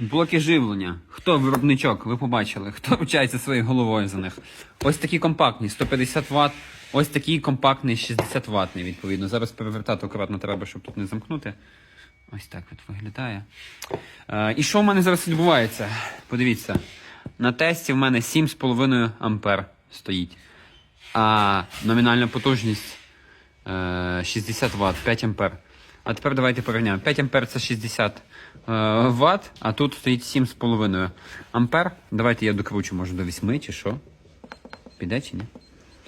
блоки живлення. Хто виробничок? Ви побачили, хто вчається своєю головою за них. Ось такі компактні, 150 Вт, ось такий компактний 60 ватний, відповідно. Зараз перевертати акуратно треба, щоб тут не замкнути. Ось так от виглядає. Е, і що в мене зараз відбувається? Подивіться. На тесті в мене 7,5 ампер стоїть. А номінальна потужність е, 60 Вт, 5 ампер. А тепер давайте порівняємо. 5 ампер це 60 е, Вт, а тут стоїть 7,5 ампер. Давайте я докручу, може до 8 чи що. Піде чи ні?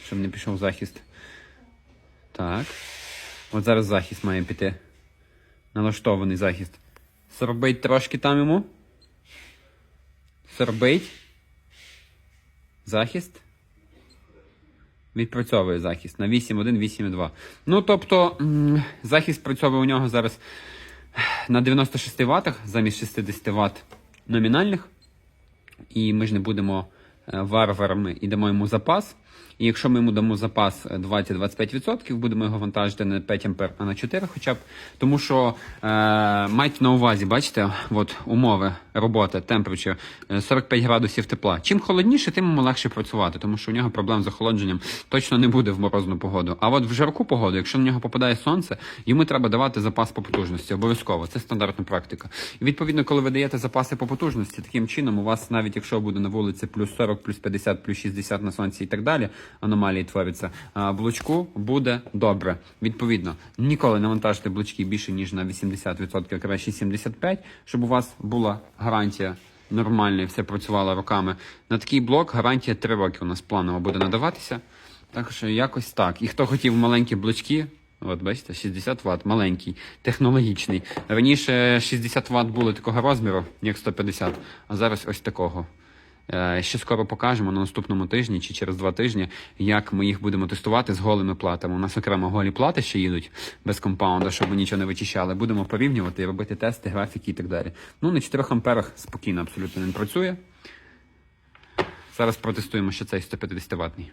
Щоб не пішов захист. Так. От зараз захист має піти. Налаштований захист. Сорбить трошки там йому. Сорбить. Захист. Відпрацьовує захист на 8-1, 8-2. Ну, тобто, захист працьовує у нього зараз на 96 Вт замість 60 Вт номінальних. І ми ж не будемо е, варварами і дамо йому запас. І якщо ми йому дамо запас е, 20-25%, будемо його вантажити не 5 ампер, а на 4 хоча б. Тому що е, майте на увазі, бачите, от умови роботи, температура 45 градусів тепла. Чим холодніше, тим йому легше працювати, тому що у нього проблем з охолодженням точно не буде в морозну погоду. А от в жарку погоду, якщо на нього попадає сонце, йому треба давати запас по потужності. Обов'язково. Це стандартна практика. І відповідно, коли ви даєте запаси по потужності, таким чином у вас, навіть якщо буде на вулиці плюс 40, плюс 50, плюс 60 на сонці і так далі, аномалії творяться, блочку буде добре. Відповідно, ніколи не вантажте блочки більше ніж на 80%, краще 75%, щоб у вас була гарантія. Нормально і все працювало роками. На такий блок гарантія 3 роки у нас планово буде надаватися. Так що якось так. І хто хотів маленькі блочки, от бачите, 60 Вт, маленький, технологічний. Раніше 60 Вт були такого розміру, як 150, а зараз ось такого. Е, Ще скоро покажемо на наступному тижні чи через два тижні, як ми їх будемо тестувати з голими платами. У нас окремо голі плати ще їдуть без компаунда, щоб ми нічого не вичищали. Будемо порівнювати і робити тести, графіки і так далі. Ну, на 4 амперах спокійно абсолютно не працює. Зараз протестуємо ще цей 150 ватний.